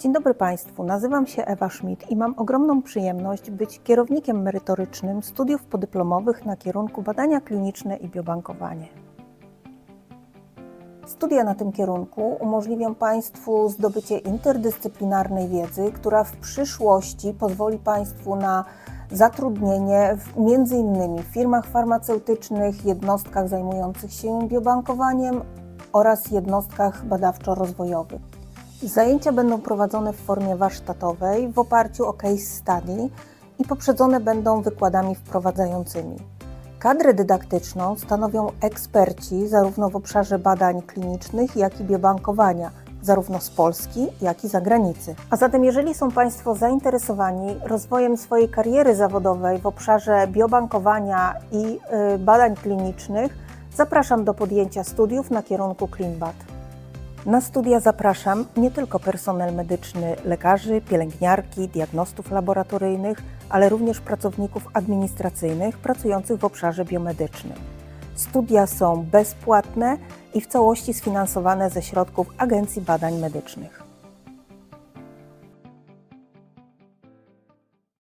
Dzień dobry Państwu, nazywam się Ewa Schmidt i mam ogromną przyjemność być kierownikiem merytorycznym studiów podyplomowych na kierunku badania kliniczne i biobankowanie. Studia na tym kierunku umożliwią Państwu zdobycie interdyscyplinarnej wiedzy, która w przyszłości pozwoli Państwu na zatrudnienie w między innymi w firmach farmaceutycznych, jednostkach zajmujących się biobankowaniem oraz jednostkach badawczo-rozwojowych. Zajęcia będą prowadzone w formie warsztatowej w oparciu o case study i poprzedzone będą wykładami wprowadzającymi. Kadrę dydaktyczną stanowią eksperci zarówno w obszarze badań klinicznych, jak i biobankowania, zarówno z Polski, jak i zagranicy. A zatem, jeżeli są Państwo zainteresowani rozwojem swojej kariery zawodowej w obszarze biobankowania i y, badań klinicznych, zapraszam do podjęcia studiów na kierunku CleanBat. Na studia zapraszam nie tylko personel medyczny, lekarzy, pielęgniarki, diagnostów laboratoryjnych, ale również pracowników administracyjnych pracujących w obszarze biomedycznym. Studia są bezpłatne i w całości sfinansowane ze środków Agencji Badań Medycznych.